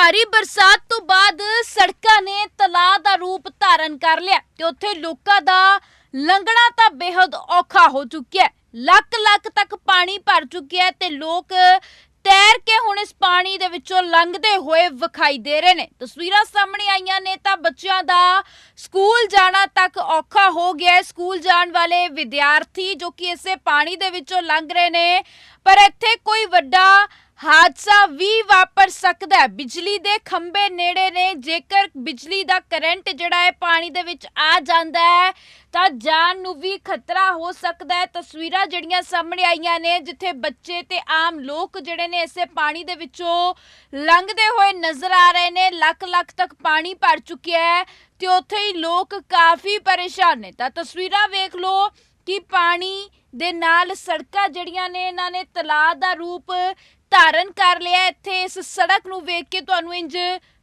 ਭਾਰੀ ਬਰਸਾਤ ਤੋਂ ਬਾਅਦ ਸੜਕਾਂ ਨੇ ਤਲਾਅ ਦਾ ਰੂਪ ਧਾਰਨ ਕਰ ਲਿਆ ਤੇ ਉੱਥੇ ਲੋਕਾਂ ਦਾ ਲੰਘਣਾ ਤਾਂ ਬੇहद ਔਖਾ ਹੋ ਚੁੱਕਿਆ ਹੈ। ਲੱਖ ਲੱਖ ਤੱਕ ਪਾਣੀ ਭਰ ਚੁੱਕਿਆ ਹੈ ਤੇ ਲੋਕ ਤੈਰ ਕੇ ਹੁਣ ਇਸ ਪਾਣੀ ਦੇ ਵਿੱਚੋਂ ਲੰਘਦੇ ਹੋਏ ਵਿਖਾਈ ਦੇ ਰਹੇ ਨੇ। ਤਸਵੀਰਾਂ ਸਾਹਮਣੇ ਆਈਆਂ ਨੇ ਤਾਂ ਬੱਚਿਆਂ ਦਾ ਸਕੂਲ ਜਾਣਾ ਤੱਕ ਔਖਾ ਹੋ ਗਿਆ ਹੈ। ਸਕੂਲ ਜਾਣ ਵਾਲੇ ਵਿਦਿਆਰਥੀ ਜੋ ਕਿ ਇਸੇ ਪਾਣੀ ਦੇ ਵਿੱਚੋਂ ਲੰਘ ਰਹੇ ਨੇ, ਪਰ ਇੱਥੇ ਕੋਈ ਵੱਡਾ ਹਾਦਸਾ ਵੀ ਵਾਪਰ ਸਕਦਾ ਹੈ। ਬਿਜਲੀ ਦੇ ਖੰਭੇ ਨੇੜੇ ਨੇ। ਜੇਕਰ ਬਿਜਲੀ ਦਾ ਕਰੰਟ ਜਿਹੜਾ ਹੈ ਪਾਣੀ ਦੇ ਵਿੱਚ ਆ ਜਾਂਦਾ ਹੈ, ਤਾਂ ਜਾਨ ਨੂੰ ਵੀ ਖਤਰਾ ਹੋ ਸਕਦਾ ਹੈ। ਤਸਵੀਰਾਂ ਜਿਹੜੀਆਂ ਸਾਹਮਣੇ ਆਈਆਂ ਨੇ, ਜਿੱਥੇ ਬੱਚੇ ਤੇ ਆਮ ਲੋਕ ਜਿਹੜੇ ਨੇ ਇਸੇ ਪਾਣੀ ਦੇ ਵਿੱਚੋਂ ਲੰਘਦੇ ਹੋਏ ਨਜ਼ਰ ਆ ਰਹੇ ਨੇ। ਲੱਖ ਲੱਖ ਤੱਕ ਪਾਣੀ ਭਰ ਚੁੱਕਿਆ ਹੈ ਤੇ ਉੱਥੇ ਹੀ ਲੋਕ ਕਾਫੀ ਪਰੇਸ਼ਾਨ ਨੇ। ਤਾਂ ਤਸਵੀਰਾਂ ਵੇਖ ਲਓ ਕਿ ਪਾਣੀ ਦੇ ਨਾਲ ਸੜਕਾਂ ਜਿਹੜੀਆਂ ਨੇ, ਇਹਨਾਂ ਨੇ ਤਲਾਅ ਦਾ ਰੂਪ ਧਾਰਨ ਕਰ ਲਿਆ ਇੱਥੇ। ਇਸ ਸੜਕ ਨੂੰ ਵੇਖ ਕੇ ਤੁਹਾਨੂੰ ਇੰਜ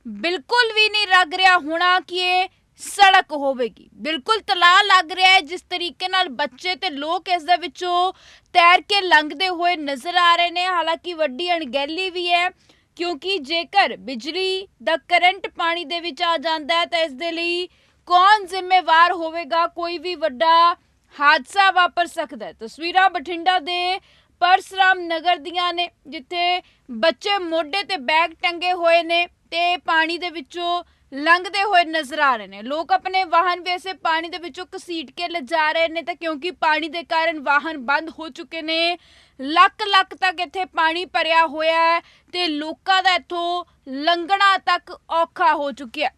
ਬਿਲਕੁਲ ਵੀ ਨਹੀਂ ਲੱਗ ਰਿਹਾ ਹੋਣਾ ਕਿ ਇਹ ਸੜਕ ਹੋਵੇਗੀ। ਬਿਲਕੁਲ ਤਲਾਅ ਲੱਗ ਰਿਹਾ ਹੈ। ਜਿਸ ਤਰੀਕੇ ਨਾਲ ਬੱਚੇ ਤੇ ਲੋਕ ਇਸ ਦੇ ਵਿੱਚੋਂ ਤੈਰ ਕੇ ਲੰਘਦੇ ਹੋਏ ਨਜ਼ਰ ਆ ਰਹੇ ਨੇ। ਹਾਲਾਂਕਿ ਵੱਡੀ ਅਣਗਹਿਲੀ ਵੀ ਹੈ, ਕਿਉਂਕਿ ਜੇਕਰ ਬਿਜਲੀ ਦਾ ਕਰੰਟ ਪਾਣੀ ਦੇ ਵਿੱਚ ਆ ਜਾਂਦਾ ਹੈ, ਤਾਂ ਇਸ ਦੇ ਲਈ ਕੌਣ ਜ਼ਿੰਮੇਵਾਰ ਹੋਵੇਗਾ? ਕੋਈ ਵੀ ਵੱਡਾ ਹਾਦਸਾ ਵਾਪਰ ਸਕਦਾ ਹੈ। ਤਸਵੀਰਾਂ ਬਠਿੰਡਾ ਦੇ ਪਰਸਰਾਮ ਨਗਰ ਦੀਆਂ ਨੇ, ਜਿੱਥੇ ਬੱਚੇ ਮੋਢੇ ਤੇ ਬੈਗ ਟੰਗੇ ਹੋਏ ਨੇ ਤੇ ਪਾਣੀ ਦੇ ਵਿੱਚੋਂ ਲੰਘਦੇ ਹੋਏ ਨਜ਼ਰ ਆ ਰਹੇ ਨੇ। ਲੋਕ ਆਪਣੇ ਵਾਹਨ ਵੈਸੇ ਪਾਣੀ ਦੇ ਵਿੱਚੋਂ ਘਸੀਟ ਕੇ ਲਿਜਾ ਰਹੇ ਨੇ ਤਾਂ ਕਿਉਂਕਿ ਪਾਣੀ ਦੇ ਕਾਰਨ ਵਾਹਨ ਬੰਦ ਹੋ ਚੁੱਕੇ ਨੇ ਲੱਕ ਲੱਖ ਤੱਕ ਇੱਥੇ ਪਾਣੀ ਭਰਿਆ ਹੋਇਆ ਹੈ ਤੇ ਲੋਕਾਂ ਦਾ ਇੱਥੋਂ ਲੰਘਣਾ ਤੱਕ ਔਖਾ ਹੋ ਚੁੱਕਿਆ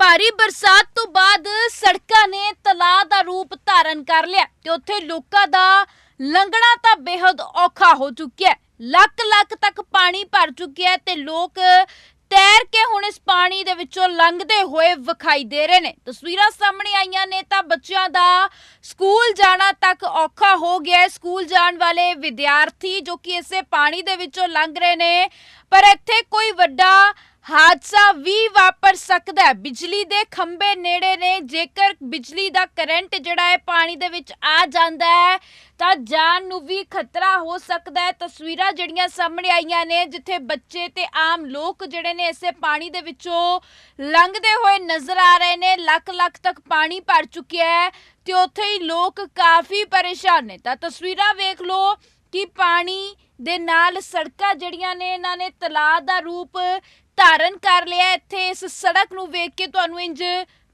ਭਾਰੀ ਬਰਸਾਤ ਤੋਂ ਬਾਅਦ ਸੜਕਾਂ ਨੇ ਤਲਾਅ ਦਾ ਰੂਪ ਧਾਰਨ ਕਰ ਲਿਆ ਤੇ ਉੱਥੇ ਲੋਕਾਂ ਦਾ ਲੰਘਣਾ ਤਾਂ ਬੇहद ਔਖਾ ਹੋ ਚੁੱਕਿਆ ਹੈ। ਲੱਖ ਤੱਕ ਪਾਣੀ ਭਰ ਚੁੱਕਿਆ ਤੇ ਲੋਕ ਤੈਰ ਕੇ ਹੁਣ ਇਸ ਪਾਣੀ ਦੇ ਵਿੱਚੋਂ ਲੰਘਦੇ ਹੋਏ ਵਿਖਾਈ ਦੇ ਰਹੇ ਨੇ। ਤਸਵੀਰਾਂ ਸਾਹਮਣੇ ਆਈਆਂ ਨੇ ਤਾਂ ਬੱਚਿਆਂ ਦਾ ਸਕੂਲ ਜਾਣਾ ਤੱਕ ਔਖਾ ਹੋ ਗਿਆ ਸਕੂਲ ਜਾਣ ਵਾਲੇ ਵਿਦਿਆਰਥੀ ਜੋ ਕਿ ਇਸੇ ਪਾਣੀ ਦੇ ਵਿੱਚੋਂ ਲੰਘ ਰਹੇ ਨੇ, ਪਰ ਇੱਥੇ ਕੋਈ ਵੱਡਾ ਹਾਦਸਾ ਵੀ ਵਾਪਰ ਸਕਦਾ ਹੈ। ਬਿਜਲੀ ਦੇ ਖੰਭੇ ਨੇੜੇ ਨੇ। ਜੇਕਰ ਬਿਜਲੀ ਦਾ ਕਰੰਟ ਜਿਹੜਾ ਹੈ ਪਾਣੀ ਦੇ ਵਿੱਚ ਆ ਜਾਂਦਾ ਹੈ, ਤਾਂ ਜਾਨ ਨੂੰ ਵੀ ਖਤਰਾ ਹੋ ਸਕਦਾ ਹੈ। ਤਸਵੀਰਾਂ ਜਿਹੜੀਆਂ ਸਾਹਮਣੇ ਆਈਆਂ ਨੇ, ਜਿੱਥੇ ਬੱਚੇ ਤੇ ਆਮ ਲੋਕ ਜਿਹੜੇ ਨੇ ਇਸੇ ਪਾਣੀ ਦੇ ਵਿੱਚੋਂ ਲੰਘਦੇ ਹੋਏ ਨਜ਼ਰ ਆ ਰਹੇ ਨੇ। ਲੱਖ ਲੱਖ ਤੱਕ ਪਾਣੀ ਭਰ ਚੁੱਕਿਆ ਹੈ ਤੇ ਉੱਥੇ ਹੀ ਲੋਕ ਕਾਫੀ ਪਰੇਸ਼ਾਨ ਨੇ। ਤਾਂ ਤਸਵੀਰਾਂ ਵੇਖ ਲਓ ਕਿ ਪਾਣੀ ਦੇ ਨਾਲ ਸੜਕਾਂ ਜਿਹੜੀਆਂ ਨੇ, ਇਹਨਾਂ ਨੇ ਤਲਾਅ ਦਾ ਰੂਪ ਧਾਰਨ ਕਰ ਲਿਆ ਇੱਥੇ, ਇਸ ਸੜਕ ਨੂੰ ਵੇਖ ਕੇ ਤੁਹਾਨੂੰ ਇੰਜ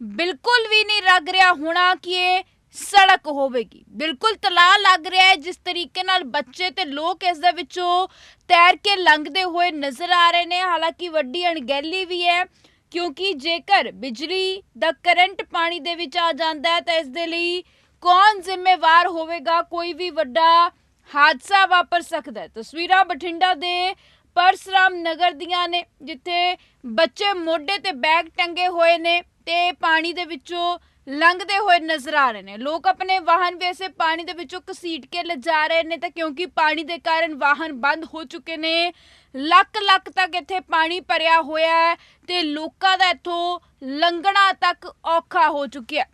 ਬਿਲਕੁਲ ਵੀ ਨਹੀਂ ਲੱਗ ਰਿਹਾ ਹੋਣਾ ਕਿ ਇਹ ਸੜਕ ਹੋਵੇਗੀ। ਬਿਲਕੁਲ ਤਲਾਅ ਲੱਗ ਰਿਹਾ ਹੈ, ਜਿਸ ਤਰੀਕੇ ਨਾਲ ਬੱਚੇ ਤੇ ਲੋਕ ਇਸ ਦੇ ਵਿੱਚੋਂ ਤੈਰ ਕੇ ਲੰਘਦੇ ਹੋਏ ਨਜ਼ਰ ਆ ਰਹੇ ਨੇ। ਹਾਲਾਂਕਿ ਵੱਡੀ ਅਣਗਹਿਲੀ ਵੀ ਹੈ, ਕਿਉਂਕਿ ਜੇਕਰ ਬਿਜਲੀ ਦਾ ਕਰੰਟ ਪਾਣੀ ਦੇ ਵਿੱਚ ਆ ਜਾਂਦਾ ਹੈ, ਤਾਂ ਇਸ ਦੇ ਲਈ ਕੌਣ ਜ਼ਿੰਮੇਵਾਰ ਹੋਵੇਗਾ? ਕੋਈ ਵੀ ਵੱਡਾ ਹਾਦਸਾ ਵਾਪਰ ਸਕਦਾ ਹੈ। ਤਸਵੀਰਾਂ ਬਠਿੰਡਾ ਦੇ ਪਰਸਰਾਮ ਨਗਰ ਦੀਆਂ ਨੇ, ਜਿੱਥੇ ਬੱਚੇ ਮੋਢੇ ਤੇ ਬੈਗ ਟੰਗੇ ਹੋਏ ਨੇ ਤੇ ਪਾਣੀ ਦੇ ਵਿੱਚੋਂ ਲੰਘਦੇ ਹੋਏ ਨਜ਼ਰ ਆ ਰਹੇ ਨੇ। ਲੋਕ ਆਪਣੇ ਵਾਹਨ ਵੈਸੇ ਪਾਣੀ ਦੇ ਵਿੱਚੋਂ ਘਸੀਟ ਕੇ ਲਿਜਾ ਰਹੇ ਨੇ ਤਾਂ ਕਿਉਂਕਿ ਪਾਣੀ ਦੇ ਕਾਰਨ ਵਾਹਨ ਬੰਦ ਹੋ ਚੁੱਕੇ ਨੇ, ਲੱਖ ਲੱਖ ਤੱਕ ਇੱਥੇ ਪਾਣੀ ਭਰਿਆ ਹੋਇਆ ਹੈ ਤੇ ਲੋਕਾਂ ਦਾ ਇੱਥੋਂ ਲੰਘਣਾ ਤੱਕ ਔਖਾ ਹੋ ਚੁੱਕਿਆ